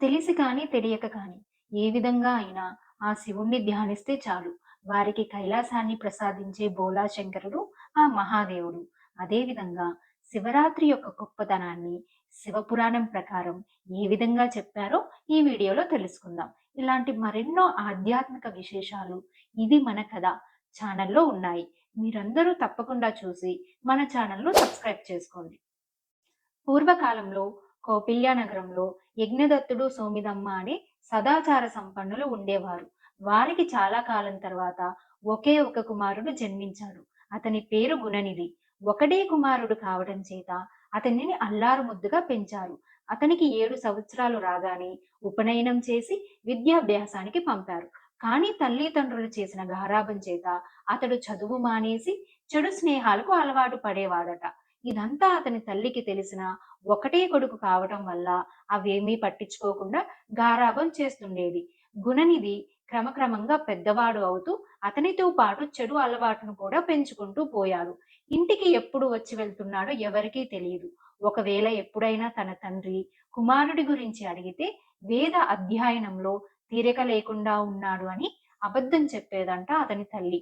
తెలిసి కానీ తెలియక కానీ ఏ విధంగా అయినా ఆ శివుణ్ణి ధ్యానిస్తే చాలు. వారికి కైలాసాన్ని ప్రసాదించే బోలా శంకరుడు ఆ మహాదేవుడు. అదేవిధంగా శివరాత్రి యొక్క గొప్పతనాన్ని శివపురాణం ప్రకారం ఏ విధంగా చెప్పారో ఈ వీడియోలో తెలుసుకుందాం. ఇలాంటి మరెన్నో ఆధ్యాత్మిక విశేషాలు ఇది మన కథ ఛానల్లో ఉన్నాయి. మీరందరూ తప్పకుండా చూసి మన ఛానల్ను సబ్స్క్రైబ్ చేసుకోండి. పూర్వకాలంలో కౌపిల్య నగరంలో యజ్ఞదత్తుడు సోమిదమ్మ అనే సదాచార సంపన్నులు ఉండేవారు. వారికి చాలా కాలం తర్వాత ఒకే ఒక కుమారుడు జన్మించాడు. అతని పేరు గుణనిధి. ఒకటే కుమారుడు కావడం చేత అతనిని అల్లారు ముద్దుగా పెంచారు. అతనికి ఏడు సంవత్సరాలు రాగానే ఉపనయనం చేసి విద్యాభ్యాసానికి పంపారు. కానీ తల్లిదండ్రులు చేసిన గారాభం చేత అతడు చదువు మానేసి చెడు స్నేహాలకు అలవాటు పడేవాడట. ఇదంతా అతని తల్లికి తెలిసిన ఒకటే కొడుకు కావటం వల్ల అవేమీ పట్టించుకోకుండా గారాబం చేస్తుండేది. గుణనిధి క్రమక్రమంగా పెద్దవాడు అవుతూ అతనితో పాటు చెడు అలవాటును కూడా పెంచుకుంటూ పోయాడు. ఇంటికి ఎప్పుడు వచ్చి వెళ్తున్నాడో ఎవరికీ తెలియదు. ఒకవేళ ఎప్పుడైనా తన తండ్రి కుమారుడి గురించి అడిగితే వేద అధ్యయనంలో తీరిక లేకుండా ఉన్నాడు అని అబద్ధం చెప్పేదంట అతని తల్లి.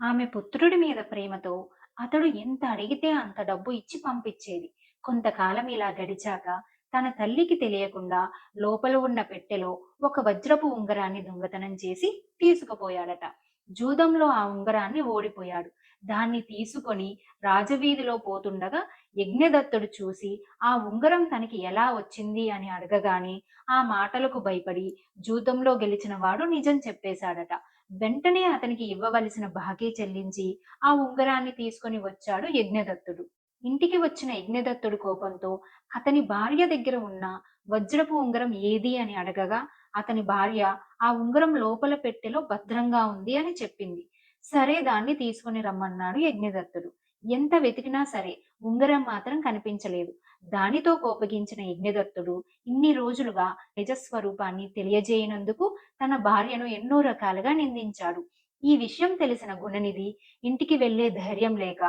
ఆమె పుత్రుడి మీద ప్రేమతో అతడు ఎంత అడిగితే అంత డబ్బు ఇచ్చి పంపించేది. కొంతకాలం ఇలా గడిచాక తన తల్లికి తెలియకుండా లోపల ఉన్న పెట్టెలో ఒక వజ్రపు ఉంగరాన్ని దొంగతనం చేసి తీసుకుపోయాడట. జూదంలో ఆ ఉంగరాన్ని ఓడిపోయాడు. దాన్ని తీసుకొని రాజవీధిలో పోతుండగా యజ్ఞదత్తుడు చూసి ఆ ఉంగరం తనకి ఎలా వచ్చింది? అని అడగగానే ఆ మాటలకు భయపడి జూతంలో గెలిచిన వాడు నిజం చెప్పేశాడట. వెంటనే అతనికి ఇవ్వవలసిన బాకీ చెల్లించి ఆ ఉంగరాన్ని తీసుకొని వచ్చాడు యజ్ఞదత్తుడు. ఇంటికి వచ్చిన యజ్ఞదత్తుడు కోపంతో అతని భార్య దగ్గర ఉన్న వజ్రపు ఉంగరం ఏది? అని అడగగా అతని భార్య ఆ ఉంగరం లోపల పెట్టెలో భద్రంగా ఉంది అని చెప్పింది. సరే దాన్ని తీసుకుని రమ్మన్నాడు యజ్ఞదత్తుడు. ఎంత వెతికినా సరే ఉంగరం మాత్రం కనిపించలేదు. దానితో కోపగించిన యజ్ఞదత్తుడు ఇన్ని రోజులుగా నిజస్వరూపాన్ని తెలియజేయనందుకు తన భార్యను ఎన్నో రకాలుగా నిందించాడు. ఈ విషయం తెలిసిన గుణనిధి ఇంటికి వెళ్ళే ధైర్యం లేక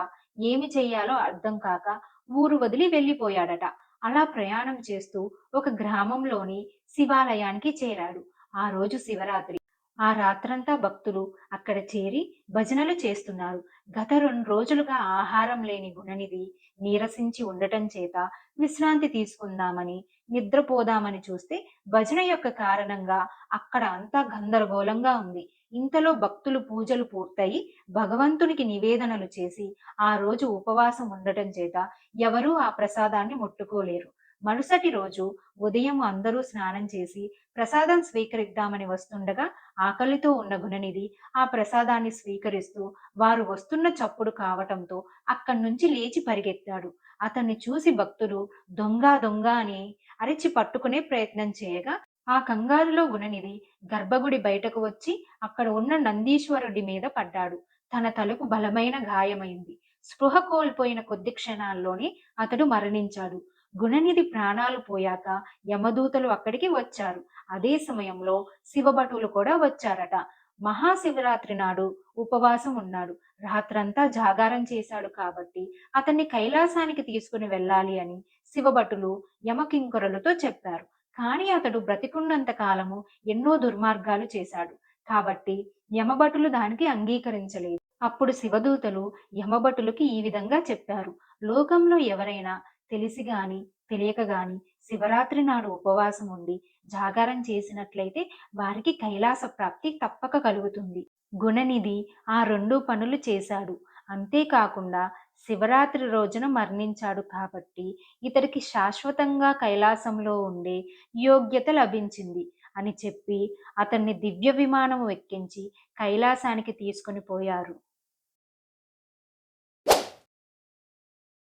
ఏమి చెయ్యాలో అర్థం కాక ఊరు వదిలి వెళ్ళిపోయాడట. అలా ప్రయాణం చేస్తూ ఒక గ్రామంలోని శివాలయానికి చేరాడు. ఆ రోజు శివరాత్రి. ఆ రాత్రంతా భక్తులు అక్కడ చేరి భజనలు చేస్తున్నారు. గత రెండు రోజులుగా ఆహారం లేని గుణనిధి నీరసించి ఉండటం చేత విశ్రాంతి తీసుకుందామని నిద్రపోదామని చూస్తే భజన యొక్క కారణంగా అక్కడ అంతా గందరగోళంగా ఉంది. ఇంతలో భక్తులు పూజలు పూర్తయి భగవంతునికి నివేదనలు చేసి ఆ రోజు ఉపవాసం ఉండటం చేత ఎవరూ ఆ ప్రసాదాన్ని ముట్టుకోలేరు. మరుసటి రోజు ఉదయం అందరూ స్నానం చేసి ప్రసాదం స్వీకరిద్దామని వస్తుండగా ఆకలితో ఉన్న గుణనిధి ఆ ప్రసాదాన్ని స్వీకరిస్తూ వారు వస్తున్న చప్పుడు కావటంతో అక్కడి నుంచి లేచి పరిగెత్తాడు. అతన్ని చూసి భక్తులు దొంగ దొంగ అని అరిచి పట్టుకునే ప్రయత్నం చేయగా ఆ కంగారులో గుణనిధి గర్భగుడి బయటకు వచ్చి అక్కడ ఉన్న నందీశ్వరుడి మీద పడ్డాడు. తన తలకు బలమైన గాయమైంది. స్పృహ కోల్పోయిన కొద్ది క్షణాల్లోనే అతడు మరణించాడు. గుణనిధి ప్రాణాలు పోయాక యమదూతలు అక్కడికి వచ్చారు. అదే సమయంలో శివభటులు కూడా వచ్చారట. మహాశివరాత్రి నాడు ఉపవాసం ఉన్నాడు. రాత్రంతా జాగారం చేశాడు కాబట్టి అతన్ని కైలాసానికి తీసుకుని వెళ్ళాలి అని శివభటులు యమకింకరులతో చెప్పారు. కానీ అతడు బ్రతికున్నంత కాలము ఎన్నో దుర్మార్గాలు చేశాడు. కాబట్టి యమభటులు దానికి అంగీకరించలేదు. అప్పుడు శివదూతలు యమభటులకి ఈ విధంగా చెప్పారు. లోకంలో ఎవరైనా తెలిసి గాని తెలియక గాని శివరాత్రి నాడు ఉపవాసం ఉండి జాగారం చేసినట్లయితే వారికి కైలాస ప్రాప్తి తప్పక కలుగుతుంది. గుణనిధి ఆ రెండు పనులు చేశాడు. అంతేకాకుండా శివరాత్రి రోజున మరణించాడు కాబట్టి ఇతడికి శాశ్వతంగా కైలాసంలో ఉండే యోగ్యత లభించింది అని చెప్పి అతన్ని దివ్య విమానం ఎక్కించి కైలాసానికి తీసుకుని పోయారు.